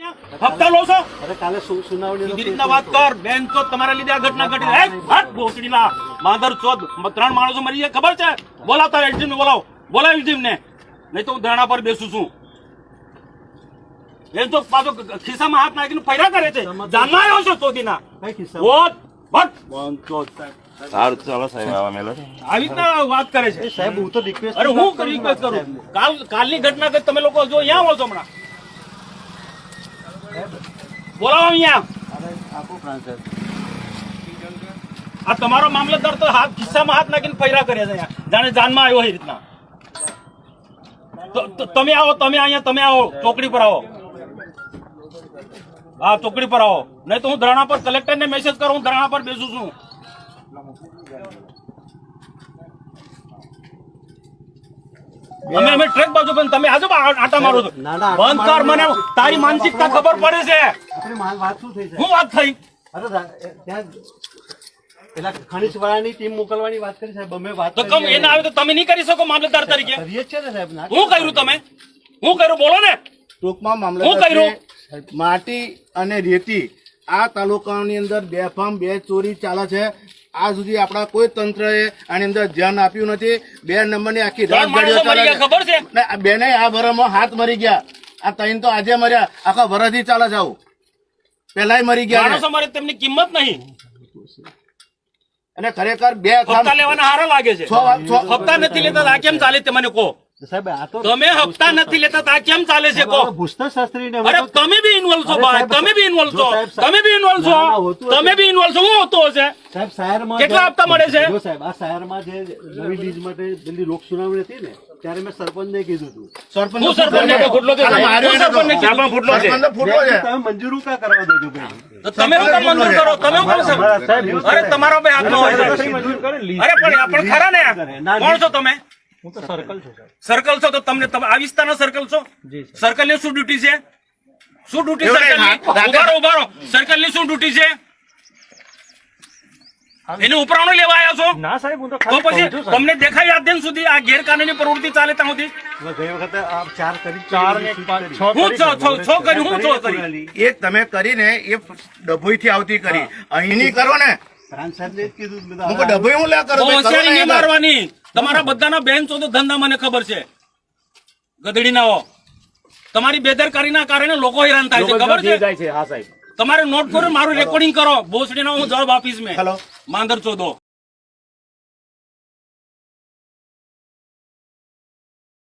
હપ્તા લો છો? અરે કાલે સુનાવણી રીતના વાત કર. બેન તો તમારા લીધે આ ઘટના ઘટી હે? હટ ભોસડીના. માધર ચોદ ત્રણ માણસો મરી ગયા. ખબર છે? બોલાવતા એસડીએમ ને બોલાવો. બોલાવ એસડીએમ ને નહીં તો હું ધરણા પર બેસું છું. એ તો પાછો ખિસ્સામાં હાથ નાખીને ફર્યા કરે છે. જાનમાં આવ્યો છો ચોદીના? ઓત ભટ બંધ ચોદ સારું ચાલો સાહેબ આવા મેલો આવી રીતના વાત કરે છે. સાહેબ હું તો રિક્વેસ્ટ અરે હું રિક્વેસ્ટ કરું. કાલ કાલની ઘટના તમે લોકો જો અહીંયા આવો છો હમણાં. બોલાવો અહીંયા. આ તમારો મામલતદાર તો હાથ ખિસ્સામાં હાથ નાખીને ફૈરા કરે છે અહીંયા. જાણે જાનમાં આવ્યો એ રીતના. તમે આવો તમે અહીંયા તમે આવો. ચોકડી પર આવો. હા ચોકડી પર આવો. નહીં તો હું ધરણા પર કલેક્ટરને મેસેજ કરું હું ધરણા પર બેસું છું. અમે અમે ટ્રક બાજુ પણ તમે આજુ આટા મારો છો. ના, ના, બંધ કર મને. તારી માનસિકતા ખબર પડે છે. હું વાત થઈ? અરે રા- એ ત્યાં પેલા ખનીજ વાળાની ટીમ મોકલવાની વાત કરી સાહેબ. અમે વાત તો કમ એને આવે તો તમે નહીં કરી શકો મામલતદાર તરીકે. કરીએ છે ને સાહેબ. હું કર્યું તમે? હું કર્યું? બોલો ને. ટૂંકમાં હું કર્યું? માટી અને રેતી. આ તાલુકાની અંદર બેફામ બે ચોરી ચાલે છે. આ સુધી આપણા કોઈ તંત્રએ આની અંદર ધ્યાન આપ્યું નથી. બે નંબરની આખી રાત ને બેને આ ભરમાં હાથ મરી ગયા. આ ત્રણ તો આજે મર્યા. આખા વરસથી ચાલે જાવ પેલા પેલાય મરી ગયા ને. તેમની કિંમત નહીં. અને ખરેખર બે લેવાના હારા લાગે છે. છ હપ્તા નથી લેતા આ કેમ ચાલે તે મને કહો? સાહેબ આ તો તમે હપ્તા નથી લેતા તો કેમ ચાલે છે કહો ભૂષણ શાસ્ત્રી અરે તમે બી ઇન્વોલ્વ છો ભાઈ તમે બી ઇન્વોલ્વ છો જો સાહેબ, સાહેબ. તમે બી ઇન્વોલ્વ છો ના, ના, હોતું હશે. તમે બી ઇન્વોલ્વ છો હું હોતો હશે સાહેબ શહેરમાં કેટલા હપ્તા મળે છે? જો સાહેબ આ શહેરમાં જે નવી લીજ માટે પેલી રોક સુનાવણી હતી ને ત્યારે મેં સરપંચને કીધું હતું સરપંચ હું સરપંચને તો ફૂટલો છે. અને માર્યો હું એને તો. કીધું. સરપંચને ફૂટલો છે તમે મંજૂર કા કરવા દેજો ભાઈ તમે હું કામ મંજૂર કરો તમે હું અરે તમારો બે અરે પણ આપણે ખરા ને કોણ છો તમે હું તો સર્કલ છું સર્કલ છો તો તમને તમે આ વિસ્તારના સર્કલ છો? સર્કલની શું ડ્યુટી છે? શું ડ્યુટી સર્કલની? ઉભારો ઉભારો. સર્કલની શું ડ્યુટી છે? એની ઉપરાણું લેવા આવ્યા છો? ના સાહેબ હું તો તો પછી. તમને દેખાય આજ દિન સુધી આ ગેરકાનૂની પ્રવૃત્તિ ચાલે ત્યાં સુધી? ગઈ વખતે આ ચાર કરી ચાર ને હું છો? છો. છો કર્યું હું છો કરી કરી કરી. એ તમે કરીને એ ડભોઈથી આવતી કરી. અહીંની કરો ને. હોશિયારી. મારવાની. તમારા બધાના બેન છો તો ધંધા મને ખબર છે. ગધડી ના હો. તમારી બેદરકારીના કારણે લોકો હેરાન થાય છે ખબર છે? જાય છે હા સાહેબ. તમારે નોટ કરો મારું રેકોર્ડિંગ કરો. ભોસડીનો હું જવાબ આપીશ મેં. માંદર ચોદો